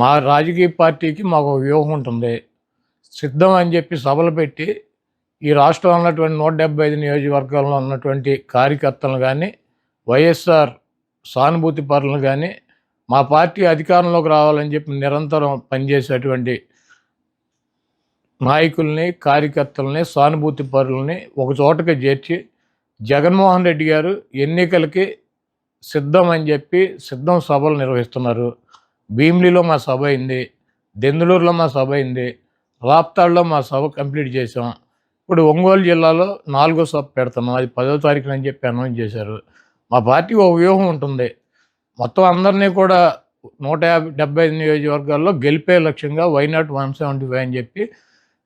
మా రాజకీయ పార్టీకి మాకు వ్యూహం ఉంటుంది. సిద్ధం అని చెప్పి సభలు పెట్టి ఈ రాష్ట్రం ఉన్నటువంటి నూట డెబ్బై ఐదు నియోజకవర్గాల్లో ఉన్నటువంటి కార్యకర్తలను కానీ వైఎస్ఆర్ సానుభూతి పరులను కానీ మా పార్టీ అధికారంలోకి రావాలని చెప్పి నిరంతరం పనిచేసేటువంటి నాయకుల్ని కార్యకర్తలని సానుభూతి పరులని ఒక చోటకి చేర్చి జగన్మోహన్ రెడ్డి గారు ఎన్నికలకి సిద్ధం అని చెప్పి సిద్ధం సభలు నిర్వహిస్తున్నారు. భీమిలిలో మా సభ అయింది దెందులూరులో మా సభ అయింది రాప్తాడులో మా సభ కంప్లీట్ చేసాం ఇప్పుడు ఒంగోలు జిల్లాలో నాలుగో సభ పెడుతున్నాం. అది పదో తారీఖున అని చెప్పి అనౌన్స్ చేశారు. మా పార్టీ ఒక వ్యూహం ఉంటుంది. మొత్తం అందరినీ కూడా నూట యాభై డెబ్బై ఐదు నియోజకవర్గాల్లో గెలిపే లక్ష్యంగా వైనాట్ వన్ సెవెంటీ ఫైవ్ అని చెప్పి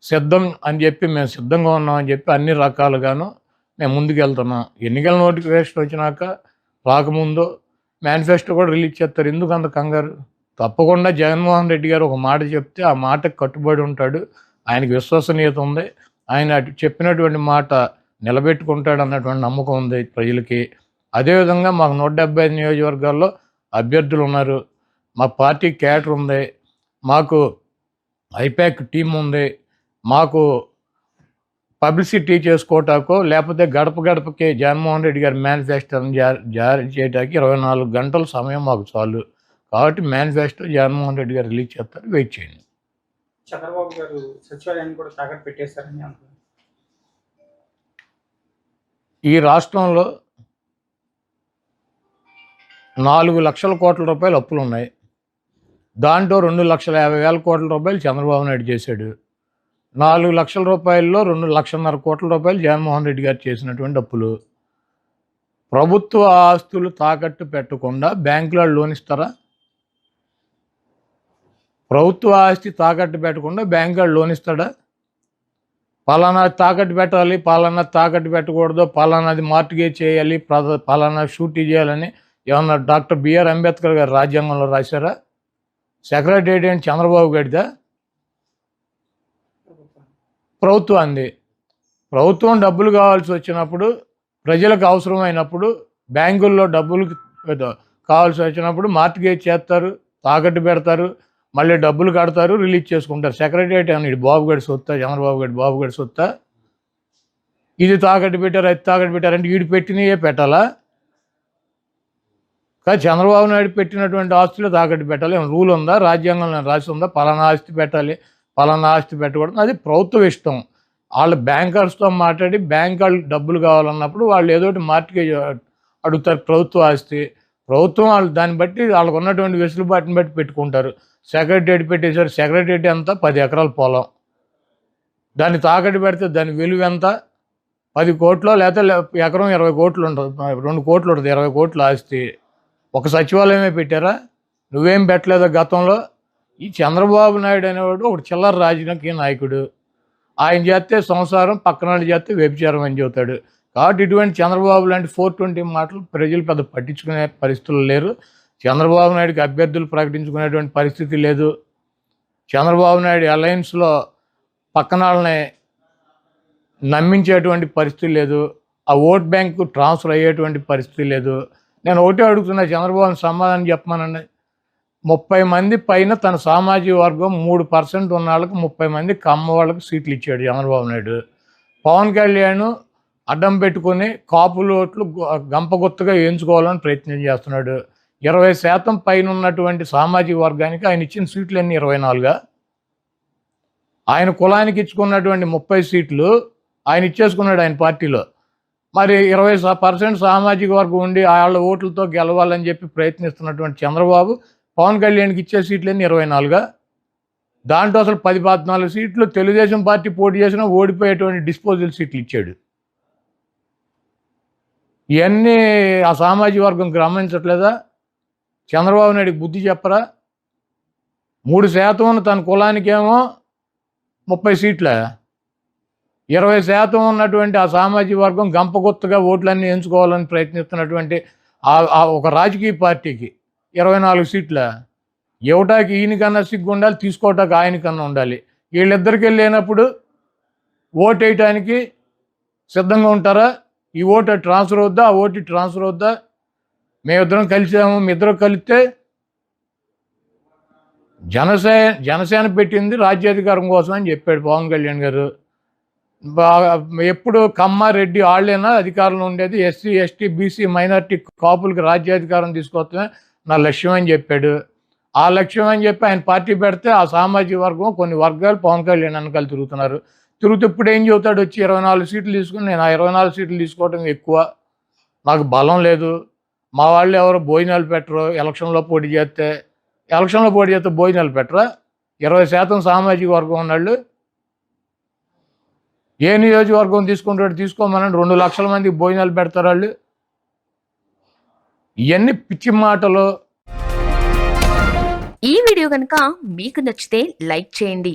సిద్ధం అని చెప్పి మేము సిద్ధంగా ఉన్నామని చెప్పి అన్ని రకాలుగాను మేము ముందుకెళ్తున్నాం. ఎన్నికల నోటిఫికేషన్ వచ్చినాక రాకముందు మేనిఫెస్టో కూడా రిలీజ్ చేస్తారు. ఎందుకు అంత కంగారు? తప్పకుండా జగన్మోహన్ రెడ్డి గారు ఒక మాట చెప్తే ఆ మాటకు కట్టుబడి ఉంటాడు. ఆయనకి విశ్వసనీయత ఉంది. ఆయన అటు చెప్పినటువంటి మాట నిలబెట్టుకుంటాడు అన్నటువంటి నమ్మకం ఉంది ప్రజలకి. అదేవిధంగా మాకు నూట డెబ్బై ఐదు నియోజకవర్గాల్లో అభ్యర్థులు ఉన్నారు. మా పార్టీ క్యాటర్ ఉంది. మాకు ఐపాక్ టీం ఉంది. మాకు పబ్లిసిటీ చేసుకోవటాకో లేకపోతే గడప గడపకి జగన్మోహన్ రెడ్డి గారి మేనిఫెస్టోని జారీ జారీ చేయడానికి ఇరవై నాలుగు గంటల సమయం మాకు చాలు. కాబట్టి మేనిఫెస్టో జగన్మోహన్ రెడ్డి గారు రిలీజ్ చేస్తారు వెయిట్ చేయండి. చంద్రబాబు గారు సచివాలయాన్ని కూడా తాకట్టు అంటున్నారు. ఈ రాష్ట్రంలో నాలుగు లక్షల కోట్ల రూపాయలు అప్పులు ఉన్నాయి. దాంట్లో రెండు లక్షల యాభై వేల కోట్ల రూపాయలు చంద్రబాబు నాయుడు చేశాడు. నాలుగు లక్షల రూపాయల్లో రెండు లక్షన్నర కోట్ల రూపాయలు జగన్మోహన్ రెడ్డి గారు చేసినటువంటి అప్పులు. ప్రభుత్వ ఆస్తులు తాకట్టు పెట్టకుండా బ్యాంకులో లోన్ ఇస్తారా? ప్రభుత్వ ఆస్తి తాకట్టు పెట్టకుండా బ్యాంకులో లోన్ ఇస్తాడా? పలానా తాకట్టు పెట్టాలి పలానా తాకట్టు పెట్టకూడదు పలానాది మార్టిగేజ్ చేయాలి పలానా షూటీ చేయాలని ఏమన్నా డాక్టర్ బిఆర్ అంబేద్కర్ గారు రాజ్యాంగంలో రాశారా? సెక్రటరీ అని చంద్రబాబు గడిదా ప్రభుత్వాన్ని ప్రభుత్వం డబ్బులు కావాల్సి వచ్చినప్పుడు ప్రజలకు అవసరమైనప్పుడు బ్యాంకుల్లో డబ్బులు కావాల్సి వచ్చినప్పుడు మార్టిగేజ్ చేస్తారు తాకట్టు పెడతారు మళ్ళీ డబ్బులు కడతారు రిలీజ్ చేసుకుంటారు. సెక్రటరియట్ అని బాబు గడి సొత్తా చంద్రబాబు గడి బాబు గడి సొత్తా? ఇది తాకట్టు పెట్టారు అది తాకట్టు పెట్టారంటే వీడు పెట్టినయే పెట్టాలా? కానీ చంద్రబాబు నాయుడు పెట్టినటువంటి ఆస్తులు తాకట్టు పెట్టాలి. ఏమైనా రూల్ ఉందా? రాజ్యాంగంలో రాసి ఉందా? పలానా ఆస్తి పెట్టాలి పలానా ఆస్తి పెట్టకూడదు. అది ప్రభుత్వం ఇష్టం. వాళ్ళు బ్యాంకర్స్తో మాట్లాడి బ్యాంక్ వాళ్ళు డబ్బులు కావాలన్నప్పుడు వాళ్ళు ఏదో ఒకటి మార్టిగేజ్ అడుగుతారు ప్రభుత్వ ఆస్తి. ప్రభుత్వం వాళ్ళు దాన్ని బట్టి వాళ్ళకు ఉన్నటువంటి వెసులుబాటుని బట్టి పెట్టుకుంటారు. సెక్రటరేట్ పెట్టేశారు. సెక్రటరేట్ ఎంత? పది ఎకరాల పొలం. దాన్ని తాకట్టు పెడితే దాని విలువ ఎంత? పది కోట్లు లేకపోతే ఎకరం ఇరవై కోట్లు ఉంటుంది. రెండు కోట్లు ఉంటుంది. ఇరవై కోట్లు ఆస్తి. ఒక సచివాలయమే పెట్టారా? నువ్వేం పెట్టలేదు గతంలో? ఈ చంద్రబాబు నాయుడు అనేవాడు ఒక చిల్లర రాజకీయ నాయకుడు. ఆయన చేస్తే సంసారం పక్కన వాళ్ళు చేస్తే వ్యభిచారం అని చెబుతాడు. కాబట్టి ఇటువంటి చంద్రబాబు లాంటి ఫోర్ ట్వంటీ మాటలు ప్రజలు పెద్ద పట్టించుకునే పరిస్థితులు లేరు. చంద్రబాబు నాయుడుకి అభ్యర్థులు ప్రకటించుకునేటువంటి పరిస్థితి లేదు. చంద్రబాబు నాయుడు అలయన్స్లో పక్కన వాళ్ళని నమ్మించేటువంటి పరిస్థితి లేదు. ఆ ఓట్ బ్యాంకు ట్రాన్స్ఫర్ అయ్యేటువంటి పరిస్థితి లేదు. నేను ఒకటే అడుగుతున్నా చంద్రబాబు సమాధానం చెప్పమానండి. ముప్పై మంది పైన తన సామాజిక వర్గం మూడు పర్సెంట్ ఉన్న వాళ్ళకి ముప్పై మంది కమ్మ వాళ్ళకి సీట్లు ఇచ్చాడు చంద్రబాబు నాయుడు. పవన్ కళ్యాణ్ అడ్డం పెట్టుకొని కాపులు ఓట్లు గంపగొత్తుగా గంపగుత్తగా ప్రయత్నం చేస్తున్నాడు. ఇరవై శాతం పైన ఉన్నటువంటి సామాజిక వర్గానికి ఆయన ఇచ్చిన సీట్లు అన్నీ ఇరవై నాలుగా. ఆయన కులానికి ఇచ్చుకున్నటువంటి ముప్పై సీట్లు ఆయన ఇచ్చేసుకున్నాడు ఆయన పార్టీలో. మరి ఇరవై పర్సెంట్ సామాజిక వర్గం ఉండి వాళ్ళ ఓట్లతో గెలవాలని చెప్పి ప్రయత్నిస్తున్నటువంటి చంద్రబాబు పవన్ కళ్యాణ్కి ఇచ్చే సీట్లన్నీ ఇరవై నాలుగా. దాంట్లో అసలు పది పద్నాలుగు సీట్లు తెలుగుదేశం పార్టీ పోటీ చేసినా ఓడిపోయేటువంటి డిస్పోజల్ సీట్లు ఇచ్చాడు. ఇవన్నీ ఆ సామాజిక వర్గం గమనించట్లేదా? చంద్రబాబు నాయుడికి బుద్ధి చెప్పరా? మూడు శాతం ఉన్న తన కులానికేమో ముప్పై సీట్ల. ఇరవై శాతం ఉన్నటువంటి ఆ సామాజిక వర్గం గంపగుత్తగా ఓట్లన్నీ ఎంచుకోవాలని ప్రయత్నిస్తున్నటువంటి ఆ- ఆ ఒక రాజకీయ పార్టీకి ఇరవై నాలుగు సీట్ల. ఇవ్వటానికి ఈయనకన్నా సిగ్గు ఉండాలి తీసుకోవటానికి ఆయనకన్నా ఉండాలి. వీళ్ళిద్దరికి వెళ్ళినప్పుడు ఓటు వేయటానికి సిద్ధంగా ఉంటారా? ఈ ఓటు ట్రాన్స్ఫర్ అవుద్దా? ఆ ఓటు ట్రాన్స్ఫర్ అవుద్దా? మేమిద్దరం కలిసాము. మీ ఇద్దరం కలిస్తే జనసేన జనసేన పెట్టింది రాజ్యాధికారం కోసం అని చెప్పాడు పవన్ కళ్యాణ్ గారు. బాగా ఎప్పుడు కమ్మారెడ్డి వాళ్ళైనా అధికారంలో ఉండేది. ఎస్సీ ఎస్టీ బీసీ మైనార్టీ కాపులకి రాజ్యాధికారం తీసుకొస్తే నా లక్ష్యం అని చెప్పాడు. ఆ లక్ష్యం అని చెప్పి ఆయన పార్టీ పెడితే ఆ సామాజిక వర్గం కొన్ని వర్గాలు పవన్ కళ్యాణ్ వెనకాల తిరుగుతున్నారు. తిరుగుతూ ఇప్పుడు ఏం చెబుతాడు? వచ్చి ఇరవై నాలుగు సీట్లు తీసుకుని నేను ఆ ఇరవై నాలుగు సీట్లు తీసుకోవడం ఎక్కువ. నాకు బలం లేదు. మా వాళ్ళు ఎవరు భోజనాలు పెట్టరు. ఎలక్షన్లో పోటీ చేస్తే ఎలక్షన్లో పోటీ చేస్తే భోజనాలు పెట్టరా? ఇరవై శాతం సామాజిక వర్గం ఉన్నాళ్ళు ఏ నియోజకవర్గం తీసుకుంటాడు తీసుకోమనండి. రెండు లక్షల మందికి భోజనాలు పెడతారు వాళ్ళు. ఇవన్నీ పిచ్చి మాటలు. ఈ వీడియో కనుక మీకు నచ్చితే లైక్ చేయండి.